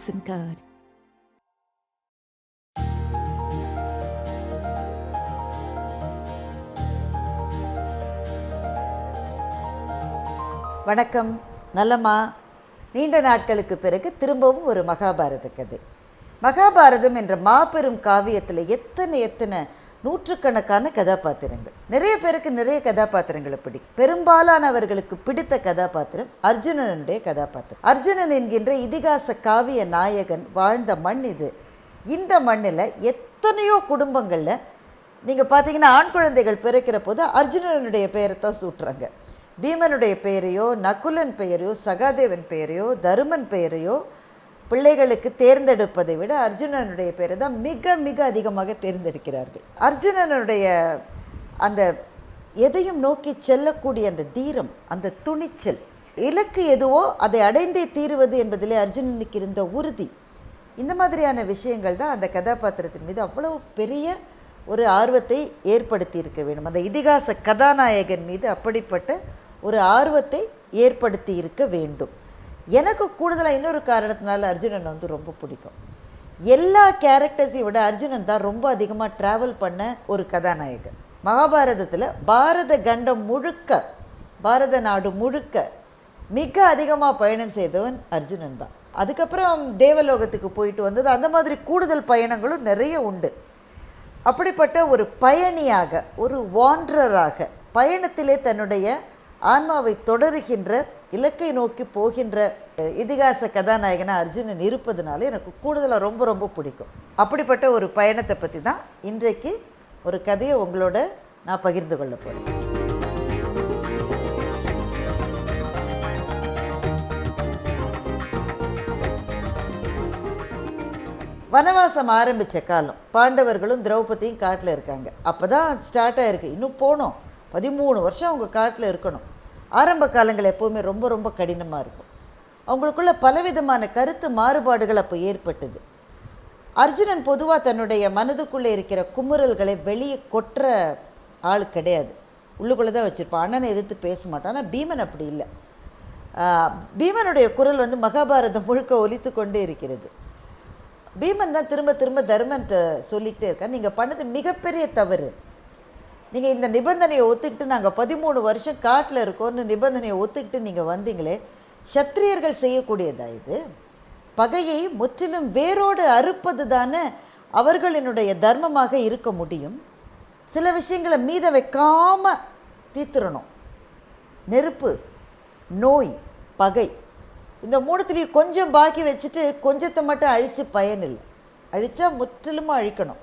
Hudson வணக்கம். நல்லம்மா. நீண்ட நாட்களுக்கு பிறகு திரும்பவும் ஒரு மகாபாரத கதை. மகாபாரதம் என்ற மாபெரும் காவியத்தில் எத்தனை எத்தனை நூற்றுக்கணக்கான கதாபாத்திரங்கள். நிறைய பேருக்கு நிறைய கதாபாத்திரங்களை பிடிக்கும். பெரும்பாலானவர்களுக்கு பிடித்த கதாபாத்திரம் அர்ஜுனனுடைய கதாபாத்திரம். அர்ஜுனன் என்கின்ற இதிகாச காவிய நாயகன் வாழ்ந்த மண் இது. இந்த மண்ணில் எத்தனையோ குடும்பங்களில் நீங்கள் பார்த்தீங்கன்னா ஆண் குழந்தைகள் பிறக்கிற போது அர்ஜுனனுடைய பெயரை தான் சூட்டுறாங்க. பீமனுடைய பெயரையோ நகுலன் பெயரையோ சகாதேவன் பெயரையோ தருமன் பெயரையோ பிள்ளைகளுக்கு தேர்ந்தெடுப்பதை விட அர்ஜுனனுடைய பேரை தான் மிக மிக அதிகமாக தேர்ந்தெடுக்கிறார்கள். அர்ஜுனனுடைய அந்த எதையும் நோக்கி செல்லக்கூடிய அந்த தீரம் அந்த துணிச்சல் இலக்கு எதுவோ அதை அடைந்தே தீருவது என்பதிலே அர்ஜுனனுக்கு இருந்த உறுதி. இந்த மாதிரியான விஷயங்கள் தான் அந்த கதாபாத்திரத்தின் மீது அவ்வளவு பெரிய ஒரு ஆர்வத்தை ஏற்படுத்தி இருக்க வேண்டும். அந்த இதிகாச கதாநாயகன் மீது அப்படிப்பட்ட ஒரு ஆர்வத்தை ஏற்படுத்தி இருக்க வேண்டும். எனக்கு கூடுதலாக இன்னொரு காரணத்தினால அர்ஜுனன் வந்து ரொம்ப பிடிக்கும். எல்லா கேரக்டர்ஸையும் விட அர்ஜுனன் தான் ரொம்ப அதிகமாக ட்ராவல் பண்ண ஒரு கதாநாயகன். மகாபாரதத்தில் பாரத கண்டம் முழுக்க பாரத நாடு முழுக்க மிக அதிகமாக பயணம் செய்தவன் அர்ஜுனன் தான். அதுக்கப்புறம் தேவலோகத்துக்கு போயிட்டு வந்தது அந்த மாதிரி கூடுதல் பயணங்களும் நிறைய உண்டு. அப்படிப்பட்ட ஒரு பயணியாக ஒரு வாண்டராக பயணத்திலே தன்னுடைய ஆன்மாவை தொடருகின்ற இலக்கை நோக்கி போகின்ற இதிகாச கதாநாயகனா அர்ஜுனன் இருப்பதுனால எனக்கு கூடுதலாக ரொம்ப ரொம்ப பிடிக்கும். அப்படிப்பட்ட ஒரு பயணத்தை பற்றி தான் இன்றைக்கு ஒரு கதையை உங்களோட நான் பகிர்ந்து கொள்ள போகிறேன் வனவாசம் ஆரம்பித்த காலம் பாண்டவர்களும் திரௌபதியும் காட்டில் இருக்காங்க. அப்போ தான் ஸ்டார்ட் ஆகிருக்கு இன்னும் போனோம். பதிமூணு வருஷம் அவங்க காட்டில் இருக்கணும். ஆரம்ப காலங்கள் எப்போவுமே ரொம்ப ரொம்ப கடினமாக இருக்கும். அவங்களுக்குள்ள பலவிதமான கருத்து மாறுபாடுகள் அப்போ ஏற்பட்டது. அர்ஜுனன் பொதுவாக தன்னுடைய மனதுக்குள்ளே இருக்கிற குமுறல்களை வெளியே கொட்டுற ஆள் கிடையாது. உள்ளுக்குள்ளே தான் வச்சுருப்பான். அண்ணனை எதிர்த்து பேச மாட்டான். ஆனால் பீமன் அப்படி இல்லை. பீமனுடைய குரல் வந்து மகாபாரதம் முழுக்க ஒலித்து கொண்டே இருக்கிறது. பீமன் தான் திரும்ப திரும்ப தர்மன்ட்ட சொல்லிக்கிட்டே இருக்கான் நீங்கள் பண்ணது மிகப்பெரிய தவறு. நீங்கள் இந்த நிபந்தனையை ஒத்துக்கிட்டு நாங்கள் பதிமூணு வருஷம் காட்டில் இருக்கோம்னு நிபந்தனையை ஒத்துக்கிட்டு நீங்கள் வந்தீங்களே சத்திரியர்கள் செய்யக்கூடியதா இது? பகையை முற்றிலும் வேரோடு அறுப்பது தானே அவர்களினுடைய தர்மமாக இருக்க முடியும். சில விஷயங்களை மீத வைக்காம தீத்துறணும் நெருப்பு நோய் பகை இந்த மூடத்துலேயும் கொஞ்சம் பாக்கி வச்சுட்டு கொஞ்சத்தை மட்டும் அழித்து பயனில்லை அழித்தா முற்றிலுமாக அழிக்கணும்.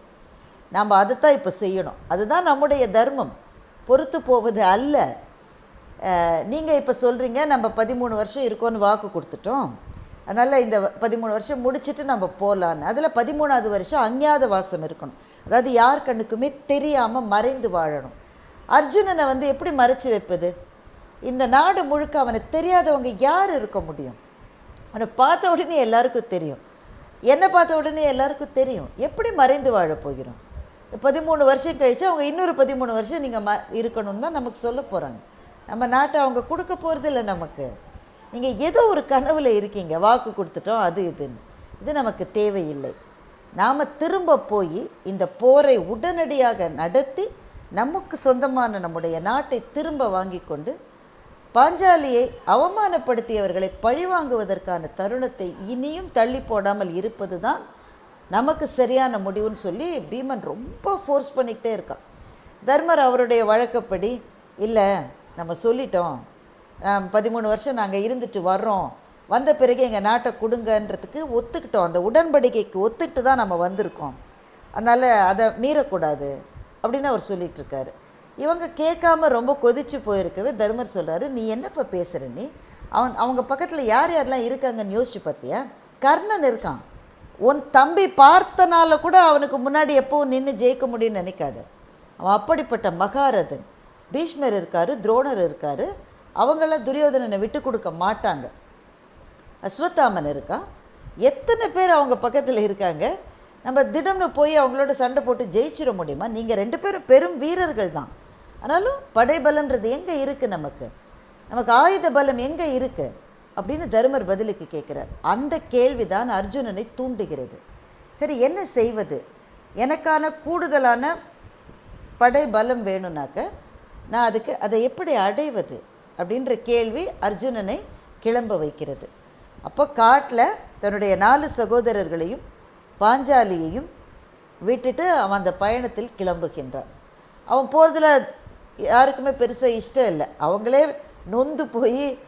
நாம் அதைத்தான் இப்போ செய்யணும். அதுதான் நம்முடைய தர்மம். பொறுத்து போவது அல்ல. நீங்கள் இப்போ சொல்கிறீங்க நம்ம பதிமூணு வருஷம் இருக்கோன்னு வாக்கு கொடுத்துட்டோம். அதனால் இந்த பதிமூணு வருஷம் முடிச்சுட்டு நம்ம போகலான்னு அதில் பதிமூணாவது வருஷம் அஞ்ஞாத வாசம் இருக்கணும். அதாவது யார் கண்ணுக்குமே தெரியாமல் மறைந்து வாழணும். அர்ஜுனனை வந்து எப்படி மறைச்சு வைப்பது? இந்த நாடு முழுக்க அவனை தெரியாதவங்க யார் இருக்க முடியும்? அவனை பார்த்த உடனே எல்லாருக்கும் தெரியும். என்னை பார்த்த உடனே எல்லாருக்கும் தெரியும். எப்படி மறைந்து வாழ போகிறோம்? பதிமூணு வருஷம் கழித்து அவங்க இன்னொரு பதிமூணு வருஷம் நீங்கள் ம இருக்கணும்னு தான் நமக்கு சொல்ல போகிறாங்க நம்ம நாட்டை அவங்க கொடுக்க போகிறதில்ல நமக்கு. நீங்கள் ஏதோ ஒரு கனவில் இருக்கீங்க. வாக்கு கொடுத்துட்டோம் அது இதுன்னு. இது நமக்கு தேவையில்லை. நாம் திரும்ப போய் இந்த போரை உடனடியாக நடத்தி நமக்கு சொந்தமான நம்முடைய நாட்டை திரும்ப வாங்கி கொண்டு பாஞ்சாலியை அவமானப்படுத்தியவர்களை பழிவாங்குவதற்கான தருணத்தை இனியும் தள்ளி போடாமல் இருப்பது தான் நமக்கு சரியான முடிவுன்னு சொல்லி பீமன் ரொம்ப ஃபோர்ஸ் பண்ணிக்கிட்டே இருக்கான். தர்மர் அவருடைய வழக்கப்படி இல்லை நம்ம சொல்லிட்டோம். பதிமூணு வருஷம் நாங்கள் இருந்துட்டு வர்றோம். வந்த பிறகு எங்கள் நாட்டை கொடுங்கன்றதுக்கு ஒத்துக்கிட்டோம். அந்த உடன்படிக்கைக்கு ஒத்துக்கிட்டு தான் நம்ம வந்திருக்கோம். அதனால் அதை மீறக்கூடாது அப்படின்னு அவர் சொல்லிட்டு இவங்க கேட்காம ரொம்ப கொதிச்சு போயிருக்கவே தர்மர் சொல்கிறாரு நீ என்னப்பா பேசுகிற நீ? அவன் அவங்க பக்கத்தில் யார் யாரெல்லாம் இருக்காங்கன்னு யோசிச்சு பார்த்தியா கர்ணன் இருக்கான். உன் தம்பி பார்த்தனால கூட அவனுக்கு முன்னாடி எப்பவும் நின்று ஜெயிக்க முடியும்னு நினைக்காத. அவன் அப்படிப்பட்ட மகாரதன். பீஷ்மர் இருக்காரு துரோணர் இருக்காரு. அவங்களாம் துரியோதனனை விட்டு கொடுக்க மாட்டாங்க. அஸ்வத்தாமன் இருக்கான். எத்தனை பேர் அவங்க பக்கத்தில் இருக்காங்க? நம்ம திடம்னு போய் அவங்களோட சண்டை போட்டு ஜெயிச்சிட முடியுமா? நீங்கள் ரெண்டு பேரும் பெரும் வீரர்கள் தான். ஆனாலும் படைபலன்றது எங்கே இருக்குது நமக்கு? நமக்கு ஆயுத பலம் எங்கே இருக்குது அப்படின்னு தருமர் பதிலுக்கு கேட்குறார். அந்த கேள்விதான் அர்ஜுனனை தூண்டுகிறது. சரி என்ன செய்வது? எனக்கான கூடுதலான படை பலம் வேணும்னாக்க நான் அதுக்கு அதை எப்படி அடைவது அப்படின்ற கேள்வி அர்ஜுனனை கிளம்ப வைக்கிறது. அப்போ காட்டில் தன்னுடைய நாலு சகோதரர்களையும் பாஞ்சாலியையும் விட்டுட்டு அவன் அந்த பயணத்தில் கிளம்புகின்றான். அவன் போகிறதுல யாருக்குமே பெருசாக இஷ்டம் இல்லை. அவங்களே நொந்து போய்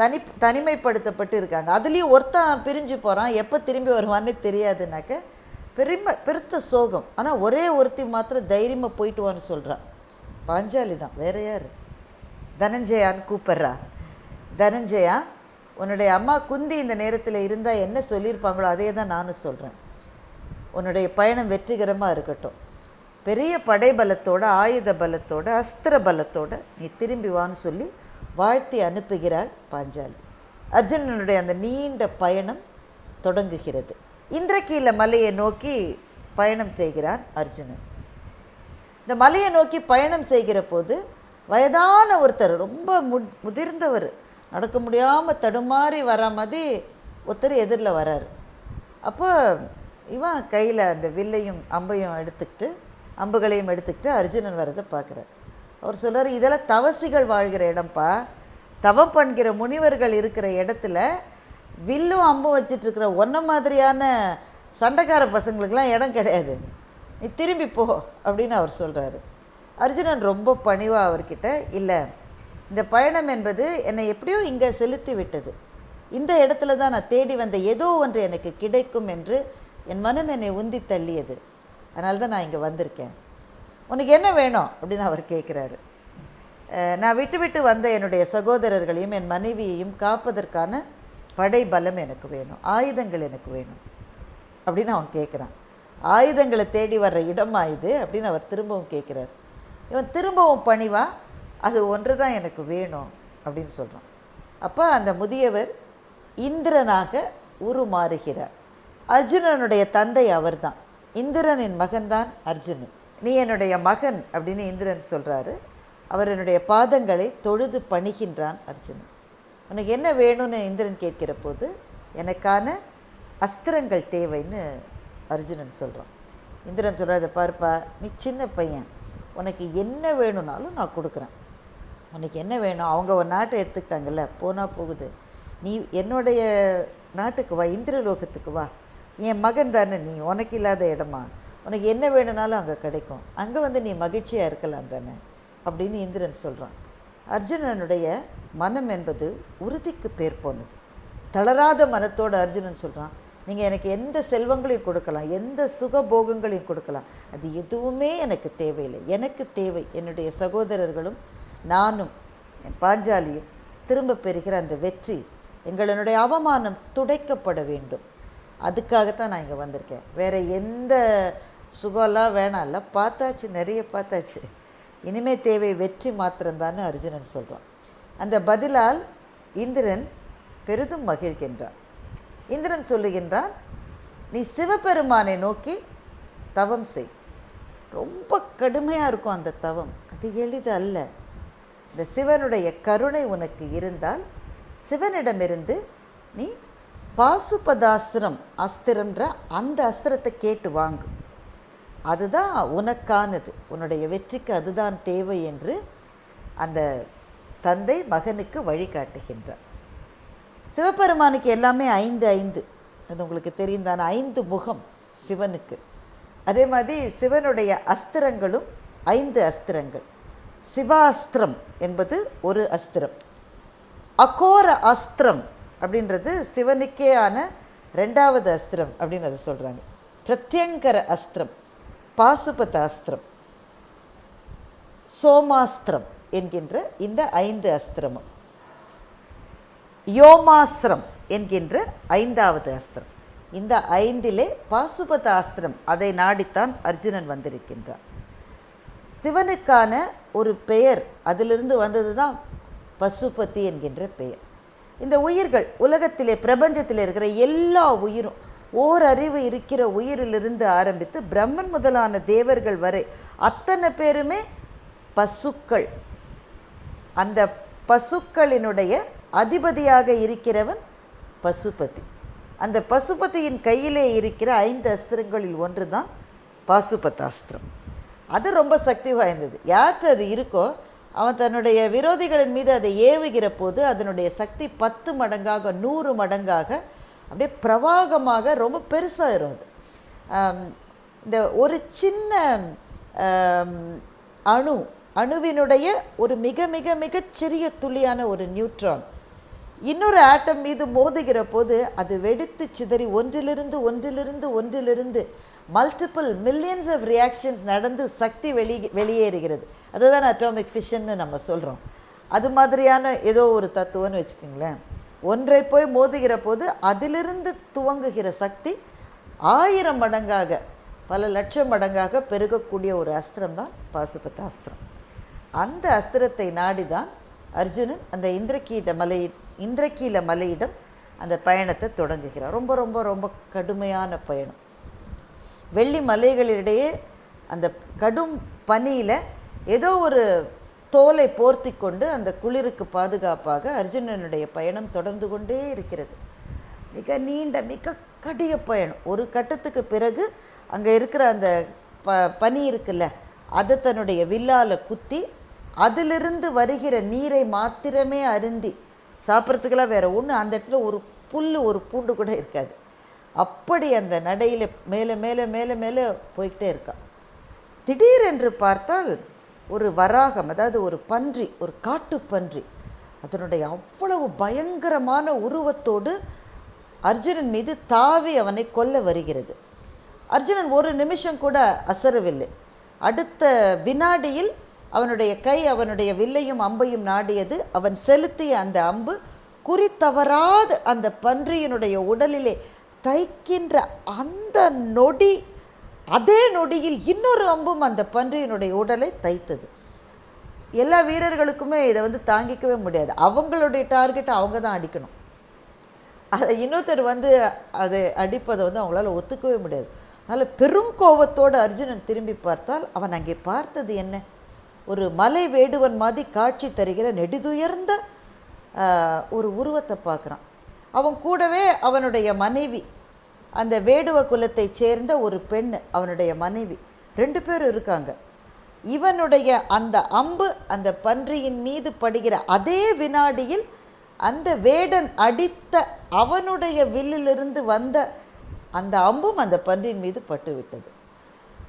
தனி தனிமைப்படுத்தப்பட்டு இருக்காங்க. அதுலேயும் ஒருத்தன் பிரிஞ்சு போகிறான் எப்போ திரும்பி வருவான்னு தெரியாதுனாக்க பெருமை பெருத்த சோகம். ஆனால் ஒரே ஒருத்தி மாத்திரம் தைரியமாக போயிட்டு வான்னு சொல்கிறான் பாஞ்சாலி தான். வேற யார்? தனஞ்சயான்னு கூப்பிட்றா. தனஞ்சயா உன்னுடைய அம்மா குந்தி இந்த நேரத்தில் இருந்தால் என்ன சொல்லியிருப்பாங்களோ அதே தான் நானும் சொல்கிறேன் உன்னுடைய பயணம் வெற்றிகரமாக இருக்கட்டும். பெரிய படை பலத்தோட ஆயுத பலத்தோட அஸ்திர பலத்தோட நீ திரும்பி வான்னு சொல்லி வாழ்த்தி அனுப்புகிறாள் பாஞ்சாலி. அர்ஜுனனுடைய அந்த நீண்ட பயணம் தொடங்குகிறது. இந்திரகீல மலையை நோக்கி பயணம் செய்கிறான் அர்ஜுனன். இந்த மலையை நோக்கி பயணம் செய்கிற போது வயதான ஒருத்தர் ரொம்ப மு முதிர்ந்தவர் நடக்க முடியாமல் தடுமாறி வர மாதிரி ஒருத்தர் எதிரில் வராரு. அப்போ இவன் கையில் அந்த வில்லையும் அம்பையும் எடுத்துக்கிட்டு அம்புகளையும் எடுத்துக்கிட்டு அர்ஜுனன் வரதை பார்க்குறார். அவர் சொல்கிறார் இதெல்லாம் தவசிகள் வாழ்கிற இடம்ப்பா தவம் பண்ணுகிற முனிவர்கள் இருக்கிற இடத்துல வில்லும் அம்பும் வச்சிட்ருக்கிற ஒன்றை மாதிரியான சண்டைக்கார பசங்களுக்கெல்லாம் இடம் கிடையாது. நீ திரும்பி போ அப்படின்னு அவர் சொல்கிறாரு அர்ஜுனன் ரொம்ப பணிவாக அவர்கிட்ட இல்லை இந்த பயணம் என்பது என்னை எப்படியோ இங்கே செலுத்தி விட்டது. இந்த இடத்துல தான் நான் தேடி வந்த ஏதோ ஒன்று எனக்கு கிடைக்கும் என்று என் மனம் என்னை உந்தி தள்ளியது. அதனால தான் நான் இங்கே வந்திருக்கேன். உனக்கு என்ன வேணும்? அப்படின்னு அவர் கேட்குறாரு. நான் விட்டு விட்டு வந்த என்னுடைய சகோதரர்களையும் என் மனைவியையும் காப்பதற்கான படை பலம் எனக்கு வேணும். ஆயுதங்கள் எனக்கு வேணும். அப்படின்னு அவன் கேட்குறான். ஆயுதங்களை தேடி வர்ற இடமா இது? அப்படின்னு அவர் திரும்பவும் கேட்குறார். இவன் திரும்பவும் பணிவா அது ஒன்று தான் எனக்கு வேணும் அப்படின்னு சொல்கிறான் அப்போ அந்த முதியவர் இந்திரனாக உருமாறுகிறார். அர்ஜுனனுடைய தந்தை அவர்தான். இந்திரனின் மகன்தான் அர்ஜுனன். நீ என்னுடைய மகன் அப்படின்னு இந்திரன் சொல்கிறாரு அவர் என்னுடைய பாதங்களை தொழுது பணிகின்றான் அர்ஜுனன். உனக்கு என்ன வேணும்னு இந்திரன் கேட்கிற போது எனக்கான அஸ்திரங்கள் தேவைன்னு அர்ஜுனன் சொல்கிறான் இந்திரன் சொல்கிறார் பார்ப்பா நீ சின்ன பையன். உனக்கு என்ன வேணும்னாலும் நான் கொடுக்குறேன். உனக்கு என்ன வேணும்? அவங்க ஒரு நாட்டை எடுத்துக்கிட்டாங்கல்ல போனால் போகுது. நீ என்னுடைய நாட்டுக்கு வா இந்திரலோகத்துக்கு வா. என் மகன் தானே நீ உனக்கு இல்லாத இடமா? உனக்கு என்ன வேணும்னாலும் அங்கே கிடைக்கும். அங்கே வந்து நீ மகிழ்ச்சியாக இருக்கலாம் தானே? அப்படின்னு இந்திரன் சொல்கிறான் அர்ஜுனனுடைய மனம் என்பது உறுதிக்கு பேர் போனது. தளராத மனத்தோடு அர்ஜுனன் சொல்கிறான் நீங்கள் எனக்கு எந்த செல்வங்களையும் கொடுக்கலாம் எந்த சுகபோகங்களையும் கொடுக்கலாம். அது எதுவுமே எனக்கு தேவையில்லை. எனக்கு தேவை என்னுடைய சகோதரர்களும் நானும் என் பாஞ்சாலியும் திரும்ப பெறுகிற அந்த வெற்றி எங்களுடைய அவமானம் துடைக்கப்பட வேண்டும். அதுக்காகத்தான் நான் இங்கே வந்திருக்கேன். வேறு எந்த சுகம்லாம் வேணாம்ல பார்த்தாச்சு நிறைய பார்த்தாச்சு. இனிமே தேவை வெற்றி மாத்திரம்தான்னு அர்ஜுனன் சொல்கிறான் அந்த பதிலால் இந்திரன் பெரிதும் மகிழ்கின்றான். இந்திரன் சொல்லுகின்றான் நீ சிவபெருமானை நோக்கி தவம் செய். ரொம்ப கடுமையாக இருக்கும் அந்த தவம். அது எளிது அல்ல. இந்த சிவனுடைய கருணை உனக்கு இருந்தால் சிவனிடமிருந்து நீ பாசுபதாஸ்திரம் அஸ்திரம்ன்ற அந்த அஸ்திரத்தை கேட்டு வாங்கு. அதுதான் உனக்கானது. உன்னுடைய வெற்றிக்கு அதுதான் தேவை என்று அந்த தந்தை மகனுக்கு வழிகாட்டுகின்றார். சிவபெருமானுக்கு எல்லாமே ஐந்து ஐந்து. அது உங்களுக்கு தெரியும் ஐந்து முகம் சிவனுக்கு. அதே மாதிரி சிவனுடைய அஸ்திரங்களும் ஐந்து அஸ்திரங்கள். சிவாஸ்திரம் என்பது ஒரு அஸ்திரம். அகோர அஸ்திரம் அப்படின்றது சிவனுக்கே ஆன ரெண்டாவது அஸ்திரம் அப்படின்னு அதை சொல்கிறாங்க பிரத்யங்கர அஸ்திரம். பாசுபதாஸ்திரம் சோமாஸ்திரம் என்கின்ற இந்த ஐந்து அஸ்திரமும். யோமாஸ்திரம் என்கின்ற ஐந்தாவது அஸ்திரம். இந்த ஐந்திலே பாசுபதாஸ்திரம் அதை நாடித்தான் அர்ஜுனன் வந்திருக்கின்றான். சிவனுக்கான ஒரு பெயர் அதிலிருந்து வந்தது தான் பசுபதி என்கின்ற பெயர். இந்த உயிர்கள் உலகத்திலே பிரபஞ்சத்தில் இருக்கிற எல்லா உயிரும் ஓர் அறிவு இருக்கிற உயிரிலிருந்து ஆரம்பித்து பிரம்மன் முதலான தேவர்கள் வரை அத்தனை பேருமே பசுக்கள். அந்த பசுக்களினுடைய அதிபதியாக இருக்கிறவன் பசுபதி. அந்த பசுபதியின் கையிலே இருக்கிற ஐந்து அஸ்திரங்களில் ஒன்று தான் பாசுபதாஸ்திரம். அது ரொம்ப சக்தி வாய்ந்தது. யார்கிட்ட அது இருக்கோ அவன் தன்னுடைய விரோதிகளின் மீது அதை ஏவுகிற போது அதனுடைய சக்தி பத்து மடங்காக நூறு மடங்காக அப்படியே பிரவாகமாக ரொம்ப பெருசாகிடும் அது. இந்த ஒரு சின்ன அணு அணுவினுடைய ஒரு மிக மிக மிகச் சிறிய துளியான ஒரு நியூட்ரான் இன்னொரு ஆட்டம் மீது மோதுகிற போது அது வெடித்து சிதறி ஒன்றிலிருந்து ஒன்றிலிருந்து ஒன்றிலிருந்து மல்டிபிள் மில்லியன்ஸ் ஆஃப் ரியாக்ஷன்ஸ் நடந்து சக்தி வெளி வெளியேறுகிறது. அதுதான் அட்டாமிக் ஃபிஷன்னு நம்ம சொல்கிறோம் அது மாதிரியான ஏதோ ஒரு தத்துவம்னு வச்சுக்கோங்களேன். ஒன்றை போய் மோதுகிற போது அதிலிருந்து துவங்குகிற சக்தி ஆயிரம் மடங்காக பல லட்சம் மடங்காக பெருகக்கூடிய ஒரு அஸ்திரம் தான் பாசுபத் அஸ்திரம். அந்த அஸ்திரத்தை நாடி தான் அர்ஜுனன் அந்த இந்திரகீட மலை இந்திரகீல மலையிடம் அந்த பயணத்தை தொடங்குகிறார். ரொம்ப ரொம்ப ரொம்ப கடுமையான பயணம். வெள்ளி மலைகளிடையே அந்த கடும் பனியில் ஏதோ ஒரு தோலை போர்த்தி கொண்டு அந்த குளிருக்கு பாதுகாப்பாக அர்ஜுனனுடைய பயணம் தொடர்ந்து கொண்டே இருக்கிறது. மிக நீண்ட மிக கடிய பயணம். ஒரு கட்டத்துக்கு பிறகு அங்கே இருக்கிற அந்த ப பனி இருக்குல்ல அதை தன்னுடைய வில்லால் குத்தி அதிலிருந்து வருகிற நீரை மாத்திரமே அருந்தி சாப்பிட்றதுக்கெல்லாம் வேறு ஒன்று அந்த இடத்துல ஒரு புல் ஒரு பூண்டு கூட இருக்காது. அப்படி அந்த நடையில் மேலே மேலே மேலே மேலே போய்கிட்டே இருக்கான் திடீரென்று பார்த்தால் ஒரு வராகம் அதாவது ஒரு பன்றி ஒரு காட்டு பன்றி அதனுடைய அவ்வளவு பயங்கரமான உருவத்தோடு அர்ஜுனன் மீது தாவி அவனை கொல்ல வருகிறது. அர்ஜுனன் ஒரு நிமிஷம் கூட அசரவில்லை. அடுத்த வினாடியில் அவனுடைய கை அவனுடைய வில்லையும் அம்பையும் நாடியது. அவன் செலுத்திய அந்த அம்பு குறி தவறாது அந்த பன்றியினுடைய உடலிலே தைக்கின்ற அந்த நொடி அதே நொடியில் இன்னொரு அம்பும் அந்த பன்றியினுடைய உடலை தைத்தது. எல்லா வீரர்களுக்குமே இதை வந்து தாங்கிக்கவே முடியாது. அவங்களுடைய டார்கெட்டை அவங்க தான் அடிக்கணும். அதை இன்னொருத்தர் வந்து அதை அடிப்பதை வந்து அவங்களால ஒத்துக்கவே முடியாது. அதனால் பெரும் கோபத்தோடு அர்ஜுனன் திரும்பி பார்த்தால் அவன் அங்கே பார்த்தது என்ன? ஒரு மலை வேடுவன் மாதிரி காட்சி தருகிற நெடுதுயர்ந்த ஒரு உருவத்தை பார்க்குறான். அவன் கூடவே அவனுடைய மனைவி அந்த வேடுவ குலத்தைச் சேர்ந்த ஒரு பெண் அவனுடைய மனைவி. ரெண்டு பேரும் இருக்காங்க. இவனுடைய அந்த அம்பு அந்த பன்றியின் மீது படுகிற அதே வினாடியில் அந்த வேடன் அடித்த அவனுடைய வில்லிலிருந்து வந்த அந்த அம்பும் அந்த பன்றியின் மீது பட்டுவிட்டது.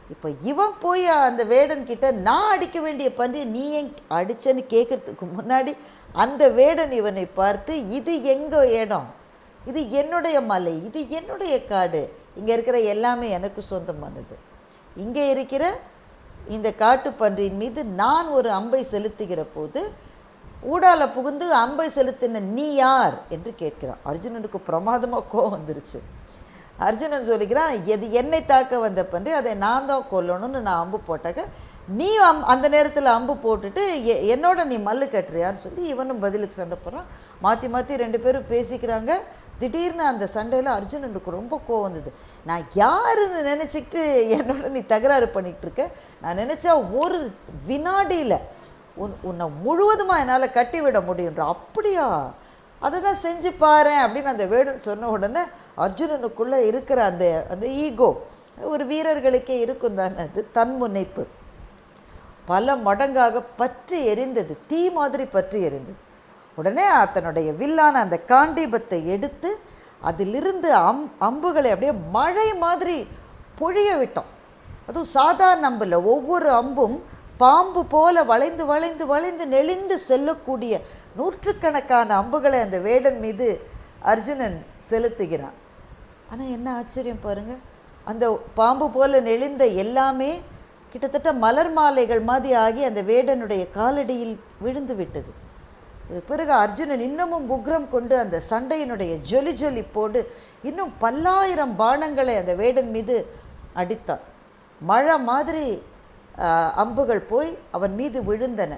இப்போ இவன் போய் அந்த வேடன் கிட்ட நான் அடிக்க வேண்டிய பன்றி நீ ஏன் அடிச்சேன்னு கேட்குறதுக்கு முன்னாடி அந்த வேடன் இவனை பார்த்து இது எங்க இடம்? இது என்னுடைய மலை இது என்னுடைய காடு. இங்கே இருக்கிற எல்லாமே எனக்கு சொந்தமானது. இங்கே இருக்கிற இந்த காட்டுப்பன்றியின் மீது நான் ஒரு அம்பை செலுத்துகிற போது ஊடால புகுந்து அம்பை செலுத்தின நீ யார்? என்று கேட்கிறான். அர்ஜுனனுக்கு பிரமாதமாக கோவம் வந்துருச்சு. அர்ஜுனன் சொல்லிக்கிறான் எது என்னை தாக்க வந்த பன்றி அதை நான் தான் கொல்லணும்னு நான் அம்பு போட்டாக்க நீ அம் அந்த நேரத்தில் அம்பு போட்டுட்டு எ- என்னோட நீ மல்லு கட்டுறியான்னு சொல்லி இவனும் பதிலுக்கு சண்டை போடுறான். மாற்றி மாற்றி ரெண்டு பேரும் பேசிக்கிறாங்க. திடீர்னு அந்த சண்டையில் அர்ஜுனனுக்கு ரொம்ப கோவம் வந்தது. நான் யாருன்னு நினச்சிக்கிட்டு என்னோட நீ தகராறு பண்ணிகிட்டு இருக்க? நான் நினச்சா ஒரு வினாடியில் உன் உன்னை முழுவதுமாக என்னால் கட்டிவிட முடியுன்ற அப்படியா? அதை தான் செஞ்சு பாருன் அப்படின்னு அந்த வேடன் சொன்ன உடனே அர்ஜுனனுக்குள்ளே இருக்கிற அந்த அந்த ஈகோ ஒரு வீரர்களுக்கே இருக்கும் தானே அது தன்முனைப்பு பல மடங்காக பற்றி எரிந்தது தீ மாதிரி பற்றி எரிந்தது. உடனே தன்னுடைய வில்லான அந்த காண்டீபத்தை எடுத்து அதிலிருந்து அம் அம்புகளை அப்படியே மழை மாதிரி பொழிய விட்டோம். அதுவும் சாதாரண அம்பில் ஒவ்வொரு அம்பும் பாம்பு போல வளைந்து வளைந்து வளைந்து நெளிந்து செல்லக்கூடிய நூற்றுக்கணக்கான அம்புகளை அந்த வேடன் மீது அர்ஜுனன் செலுத்துகிறான். ஆனால் என்ன ஆச்சரியம் பாருங்கள் அந்த பாம்பு போல நெளிந்த எல்லாமே கிட்டத்தட்ட மலர் மாலைகள் மாதிரி ஆகி அந்த வேடனுடைய காலடியில் விழுந்து விட்டது. பிறகு அர்ஜுனன் இன்னமும் உக்ரம் கொண்டு அந்த சண்டையினுடைய ஜொலி ஜொலி போடு இன்னும் பல்லாயிரம் பாணங்களை அந்த வேடன் மீது அடித்தான். மழை மாதிரி அம்புகள் போய் அவன் மீது விழுந்தன.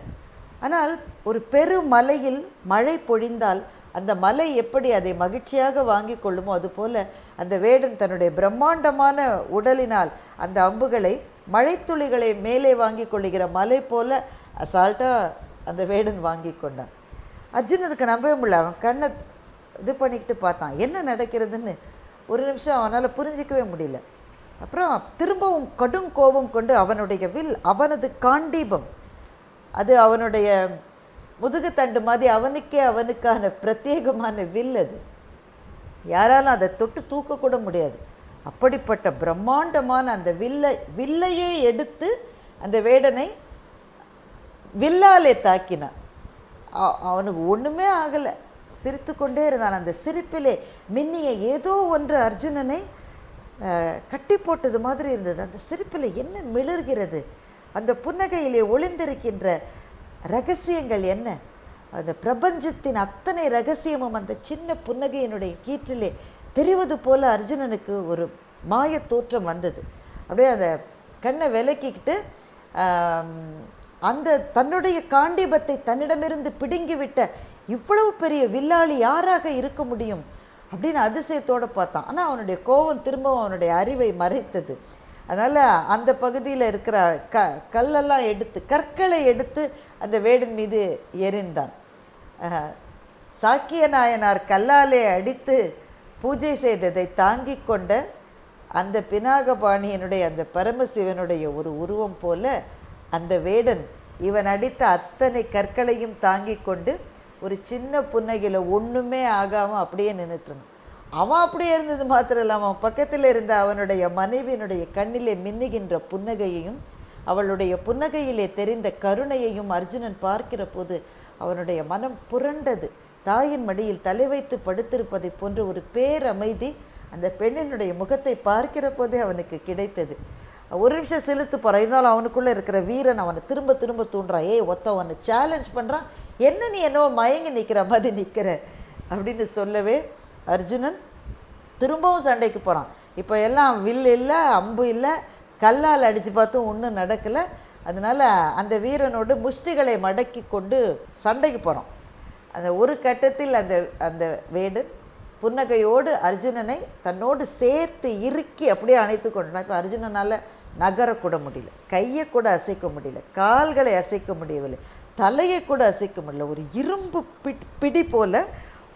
ஆனால் ஒரு பெரு மலையில் மழை பொழிந்தால் அந்த மலை எப்படி அதை மகிழ்ச்சியாக வாங்கி கொள்ளுமோ அதுபோல அந்த வேடன் தன்னுடைய பிரம்மாண்டமான உடலினால் அந்த அம்புகளை மழைத்துளிகளை மேலே வாங்கி கொள்ளுகிற மலை போல அசால்ட்டாக அந்த வேடன் வாங்கி கொண்டான். அர்ஜுனனுக்கு நம்பவே முடியல. அவன் கண்ணை இது பண்ணிக்கிட்டு பார்த்தான். என்ன நடக்கிறதுன்னு ஒரு நிமிஷம் அவனால் புரிஞ்சிக்கவே முடியல. அப்புறம் திரும்பவும் கடும் கோபம் கொண்டு அவனுடைய வில் அவனது காண்டீபம். அது அவனுடைய முதுகுத்தண்டு மாதிரி அவனுக்கே அவனுக்கான பிரத்யேகமான வில் அது. யாராலும் அதை தொட்டு தூக்கக்கூட முடியாது. அப்படிப்பட்ட பிரம்மாண்டமான அந்த வில்லை வில்லையே எடுத்து அந்த வேடனை வில்லாலே தாக்கினான். அவனுக்கு ஒன்றுமே ஆகலை. சிரித்து கொண்டே இருந்தான். அந்த சிரிப்பிலே மின்னிய ஏதோ ஒன்று அர்ஜுனனை கட்டி போட்டது மாதிரி இருந்தது. அந்த சிரிப்பில் என்ன மிளர்கிறது? அந்த புன்னகையிலே ஒளிந்திருக்கின்ற ரகசியங்கள் என்ன? அந்த பிரபஞ்சத்தின் அத்தனை ரகசியமும் அந்த சின்ன புன்னகையினுடைய கீற்றிலே தெரிவது போல அர்ஜுனனுக்கு ஒரு மாய தோற்றம் வந்தது. அப்படியே அந்த கண்ணை விலக்கிக்கிட்டு அந்த தன்னுடைய காண்டீபத்தை தன்னிடமிருந்து பிடுங்கிவிட்ட இவ்வளவு பெரிய வில்லாளி யாராக இருக்க முடியும் அப்படின்னு அதிசயத்தோடு பார்த்தான். ஆனால் அவனுடைய கோபம் திரும்பவும் அவனுடைய அறிவை மறைத்தது. அதனால் அந்த பகுதியில் இருக்கிற க கல்லெல்லாம் எடுத்து கற்களை எடுத்து அந்த வேடன் மீது எறிந்தான். சாக்கிய நாயனார் கல்லாலே அடித்து பூஜை செய்ததை தாங்கி கொண்ட அந்த பினாகபாணியனுடைய அந்த பரமசிவனுடைய ஒரு உருவம் போல அந்த வேடன் இவன் அடித்த அத்தனை கற்களையும் தாங்கி கொண்டு ஒரு சின்ன புன்னகையில் ஒன்றுமே ஆகாமல் அப்படியே நின்றுட்டுருந்தான் அவன் அப்படியே இருந்தது மாத்திரம் இல்லாமல் அவன் பக்கத்தில் இருந்த அவனுடைய மனைவியினுடைய கண்ணிலே மின்னுகின்ற புன்னகையையும் அவளுடைய புன்னகையிலே தெரிந்த கருணையையும் அர்ஜுனன் பார்க்கிற போது அவனுடைய மனம் புரண்டது. தாயின் மடியில் தலை வைத்து படுத்திருப்பதை போன்ற ஒரு பேரமைதி அந்த பெண்ணினுடைய முகத்தை பார்க்கிற போதே அவனுக்கு கிடைத்தது. ஒரு நிமிஷம் செலுத்து போகிறான் இருந்தாலும் அவனுக்குள்ளே இருக்கிற வீரன் அவனை திரும்ப திரும்ப தூண்டுறான் ஏய் ஒத்த அவனை சேலஞ்ச் பண்ணுறான் என்ன நீ என்னவோ மயங்கி நிற்கிற மாதிரி நிற்கிற அப்படின்னு சொல்லவே அர்ஜுனன் திரும்பவும் சண்டைக்கு போகிறான் இப்போ எல்லாம் வில் இல்லை அம்பு இல்லை கல்லால் அடித்து பார்த்தும் ஒன்றும் நடக்கலை. அதனால் அந்த வீரனோடு முஷ்டிகளை மடக்கி கொண்டு சண்டைக்கு போகிறான் அந்த ஒரு கட்டத்தில் அந்த அந்த வேடன் புன்னகையோடு அர்ஜுனனை தன்னோடு சேர்த்து இறுக்கி அப்படியே அணைத்து கொண்டான். இப்போ அர்ஜுனனால் நகரக்கூட முடியல. கையை கூட அசைக்க முடியல. கால்களை அசைக்க முடியவில்லை. தலையை கூட அசைக்க முடியல. ஒரு இரும்பு பிடி பிடி போல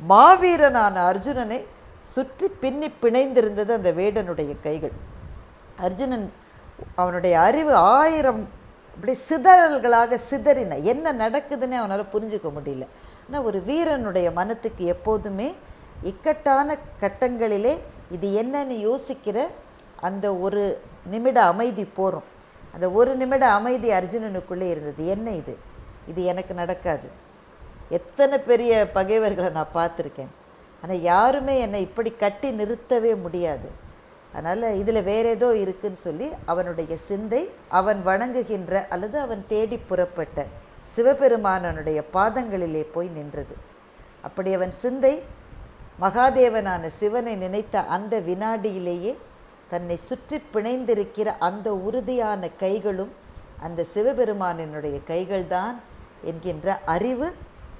மாவீரனான அர்ஜுனனை சுற்றி பின்னி பிணைந்திருந்தது அந்த வேடனுடைய கைகள். அர்ஜுனன் அவனுடைய அறிவு ஆயிரம் அப்படி சிதறல்களாக சிதறின. என்ன நடக்குதுன்னு அவனால் புரிஞ்சுக்க முடியல. ஆனால் ஒரு வீரனுடைய மனத்துக்கு எப்போதுமே இக்கட்டான கட்டங்களிலே இது என்னன்னு யோசிக்கிற அந்த ஒரு நிமிட அமைதி போகிறோம் அந்த ஒரு நிமிட அமைதி அர்ஜுனனுக்குள்ளே இருந்தது. என்ன இது? இது எனக்கு நடக்காது. எத்தனை பெரிய பகைவர்களை நான் பார்த்துருக்கேன். ஆனால் யாருமே என்னை இப்படி கட்டி நிறுத்தவே முடியாது. அதனால் இதில் வேற ஏதோ இருக்குன்னு சொல்லி அவனுடைய சிந்தை அவன் வணங்குகின்ற அல்லது அவன் தேடி புறப்பட்ட சிவபெருமானனுடைய பாதங்களிலே போய் நின்றது. அப்படி அவன் சிந்தை மகாதேவனான சிவனை நினைத்த அந்த வினாடியிலேயே தன்னை சுற்றி பிணைந்திருக்கிற அந்த உறுதியான கைகளும் அந்த சிவபெருமானினுடைய கைகள்தான் என்கின்ற அறிவு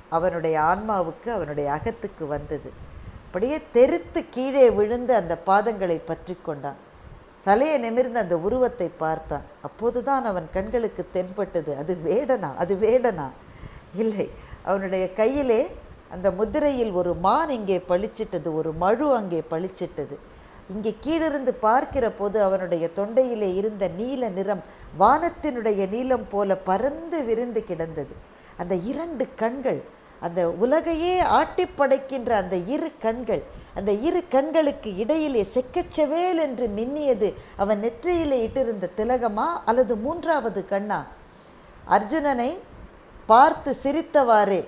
அவனுடைய ஆன்மாவுக்கு அவனுடைய அகத்துக்கு வந்தது. அப்படியே தெருத்து கீழே விழுந்து அந்த பாதங்களை பற்றி கொண்டான். தலையை நிமிர்ந்து அந்த உருவத்தை பார்த்தான். அப்போதுதான் அவன் கண்களுக்கு தென்பட்டது. அது வேடனா? அது வேடனா? இல்லை. அவனுடைய கையிலே அந்த முதிரையில் ஒரு மான் இங்கே பளிச்சிட்டது ஒரு மழு அங்கே பளிச்சிட்டது. இங்கே கீழிருந்து பார்க்கிற போது அவனுடைய தொண்டையிலே இருந்த நீல நிறம் வானத்தினுடைய நீளம் போல பறந்து விரிந்து கிடந்தது. அந்த இரண்டு கண்கள் அந்த உலகையே ஆட்டி படைக்கின்ற அந்த இரு கண்கள் அந்த இரு கண்களுக்கு இடையிலே செக்கச்சவேல் என்று மின்னியது அவன் நெற்றியிலே இட்டிருந்த திலகமா அல்லது மூன்றாவது கண்ணா? அர்ஜுனனை பார்த்து சிரித்தவாறே.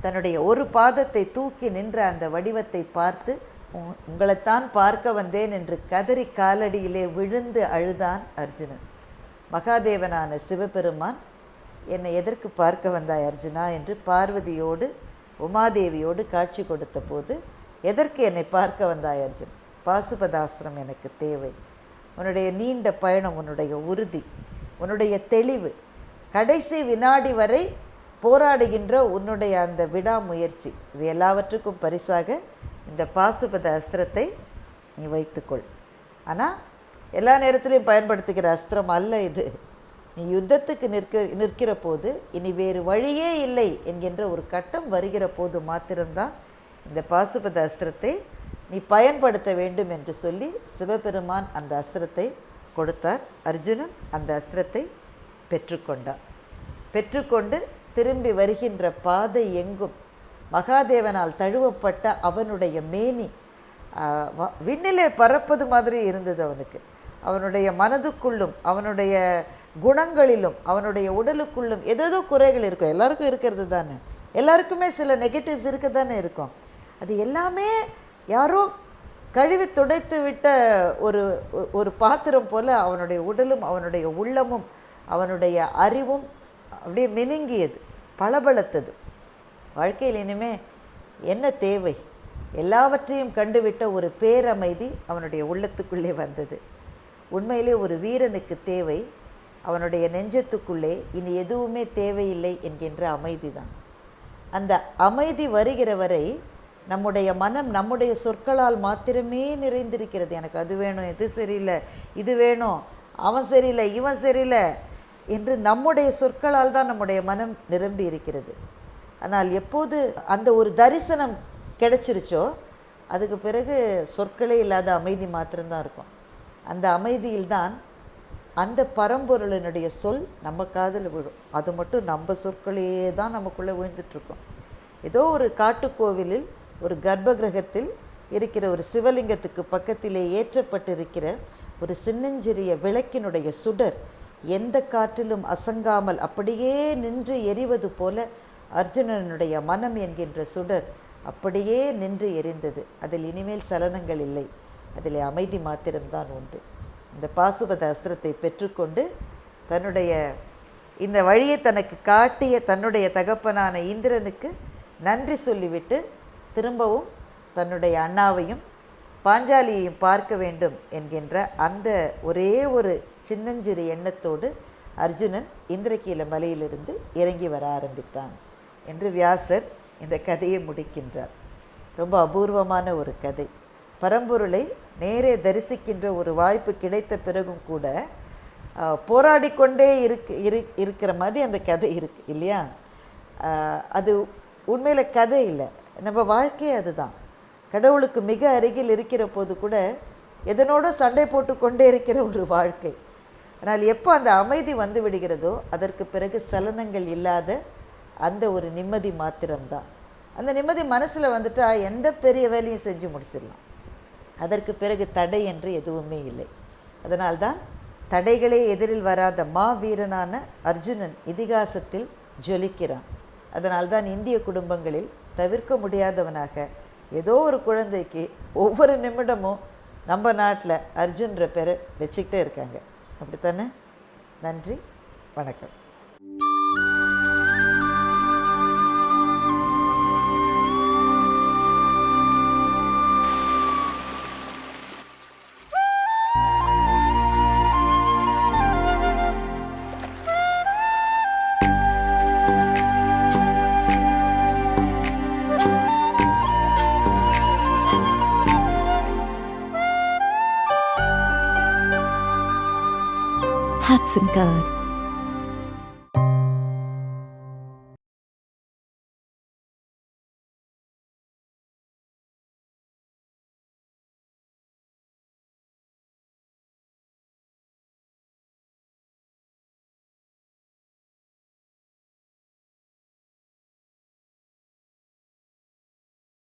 தன்னுடைய ஒரு பாதத்தை தூக்கி நின்ற அந்த வடிவத்தை பார்த்து உங்களைத்தான் பார்க்க வந்தேன் என்று கதறி காலடியிலே விழுந்து அழுதான் அர்ஜுனன். மகாதேவனான சிவபெருமான் என்னை எதற்கு பார்க்க வந்தாய் அர்ஜுனா? என்று பார்வதியோடு உமாதேவியோடு காட்சி கொடுத்த போது எதற்கு என்னை பார்க்க வந்தாய் அர்ஜுன்? பாசுபதாசிரம் எனக்கு தேவை. உன்னுடைய நீண்ட பயணம் உன்னுடைய உறுதி உன்னுடைய தெளிவு. கடைசி வினாடி வரை போராடுகின்ற உன்னுடைய அந்த விடாமுயற்சி இது எல்லாவற்றுக்கும் பரிசாக இந்த பாசுபத அஸ்திரத்தை நீ வைத்துக்கொள். ஆனால் எல்லா நேரத்திலையும் பயன்படுத்துகிற அஸ்திரம் அல்ல இது. நீ யுத்தத்துக்கு நிற்க நிற்கிற போது இனி வேறு வழியே இல்லை என்கின்ற ஒரு கட்டம் வருகிற போது மாத்திரம்தான் இந்த பாசுபத அஸ்திரத்தை நீ பயன்படுத்த வேண்டும் என்று சொல்லி சிவபெருமான் அந்த அஸ்திரத்தை கொடுத்தார். அர்ஜுனன் அந்த அஸ்திரத்தை பெற்றுக்கொண்டான். பெற்றுக்கொண்டு திரும்பி வருகின்ற பாதை எங்கும் மகாதேவனால் தழுவப்பட்ட அவனுடைய மேனி விண்ணிலே பறப்பது மாதிரி இருந்தது அவனுக்கு. அவனுடைய மனதுக்குள்ளும் அவனுடைய குணங்களிலும் அவனுடைய உடலுக்குள்ளும் ஏதேதோ குறைகள் இருக்கும். எல்லாருக்கும் இருக்கிறது தானே. எல்லாருக்குமே சில நெகட்டிவ்ஸ் இருக்க தானே இருக்கும். அது எல்லாமே யாரோ கழுவி துடைத்து விட்ட ஒரு ஒரு பாத்திரம் போல் அவனுடைய உடலும் அவனுடைய உள்ளமும் அவனுடைய அறிவும் அப்படியே மினுங்கியது பளபளத்தது. வாழ்க்கையில் இனிமே என்ன தேவை? எல்லாவற்றையும் கண்டுவிட்ட ஒரு பேரமைதி அவனுடைய உள்ளத்துக்குள்ளே வந்தது. உண்மையிலே ஒரு வீரனுக்கு தேவை. அவனுடைய நெஞ்சத்துக்குள்ளே இனி எதுவுமே தேவையில்லை என்கின்ற அமைதி தான் அந்த அமைதி வருகிற வரை நம்முடைய மனம் நம்முடைய சொற்களால் மாத்திரமே நிறைந்திருக்கிறது. எனக்கு அது வேணும் இது சரியில்லை இது வேணும் அவன் சரியில்லை இவன் சரியில்லை என்று நம்முடைய சொற்களால் தான் நம்முடைய மனம் நிரம்பி இருக்கிறது. ஆனால் எப்போது அந்த ஒரு தரிசனம் கிடைச்சிருச்சோ அதுக்கு பிறகு சொற்களே இல்லாத அமைதி மாத்திரம்தான் இருக்கும். அந்த அமைதியில்தான் அந்த பரம்பொருளினுடைய சொல் நம்ம காதில் விழும். அது மட்டும் நம்ம சொற்களையே தான் நமக்குள்ளே விழுந்துட்டுருக்கோம். ஏதோ ஒரு காட்டுக்கோவிலில் ஒரு கர்ப்ப கிரகத்தில் இருக்கிற ஒரு சிவலிங்கத்துக்கு பக்கத்திலே ஏற்றப்பட்டிருக்கிற ஒரு சின்னஞ்சிறிய விளக்கினுடைய சுடர் எந்த காற்றிலும் அசங்காமல் அப்படியே நின்று எரிவது போல அர்ஜுனனுடைய மனம் என்கின்ற சுடர் அப்படியே நின்று எரிந்தது. அதில் இனிமேல் சலனங்கள் இல்லை. அதில் அமைதி மாத்திரம்தான் உண்டு. இந்த பாசுபத அஸ்திரத்தை பெற்றுக்கொண்டு தன்னுடைய இந்த வழியை தனக்கு காட்டிய தன்னுடைய தகப்பனான இந்திரனுக்கு நன்றி சொல்லிவிட்டு திரும்பவும் தன்னுடைய அண்ணாவையும் பாஞ்சாலியையும் பார்க்க வேண்டும் என்கின்ற அந்த ஒரே ஒரு சின்னஞ்சிறு எண்ணத்தோடு அர்ஜுனன் இந்திரகீல மலையிலிருந்து இறங்கி வர ஆரம்பித்தான். என்று வியாசர் இந்த கதையை முடிக்கின்றார். ரொம்ப அபூர்வமான ஒரு கதை. பரம்பொருளை நேரே தரிசிக்கின்ற ஒரு வாய்ப்பு கிடைத்த பிறகும் கூட போராடி போராடிக்கொண்டே இருக்கு இரு இருக்கிற மாதிரி அந்த கதை இருக்கு இல்லையா? அது உண்மையில் கதை இல்லை. நம்ம வாழ்க்கையே அதுதான். கடவுளுக்கு மிக அருகில் இருக்கிற போது கூட எதனோட சண்டை போட்டு கொண்டே இருக்கிற ஒரு வாழ்க்கை. ஆனால் எப்போ அந்த அமைதி வந்து விடுகிறதோ அதற்கு பிறகு சலனங்கள் இல்லாத அந்த ஒரு நிம்மதி மாத்திரம்தான். அந்த நிம்மதி மனசில் வந்துட்டால் எந்த பெரிய வேலையும் செஞ்சு முடிச்சிடலாம். அதற்கு பிறகு தடை என்று எதுவுமே இல்லை. அதனால்தான் தடைகளே எதிரில் வராத மா வீரனான அர்ஜுனன் இதிகாசத்தில் ஜொலிக்கிறான். அதனால்தான் இந்திய குடும்பங்களில் தவிர்க்க முடியாதவனாக ஏதோ ஒரு குழந்தைக்கு ஒவ்வொரு நிமிடமும் நம்ம நாட்டில் அர்ஜுன்ற பேரை வச்சுக்கிட்டே இருக்காங்க. அப்படித்தானே? நன்றி வணக்கம். God.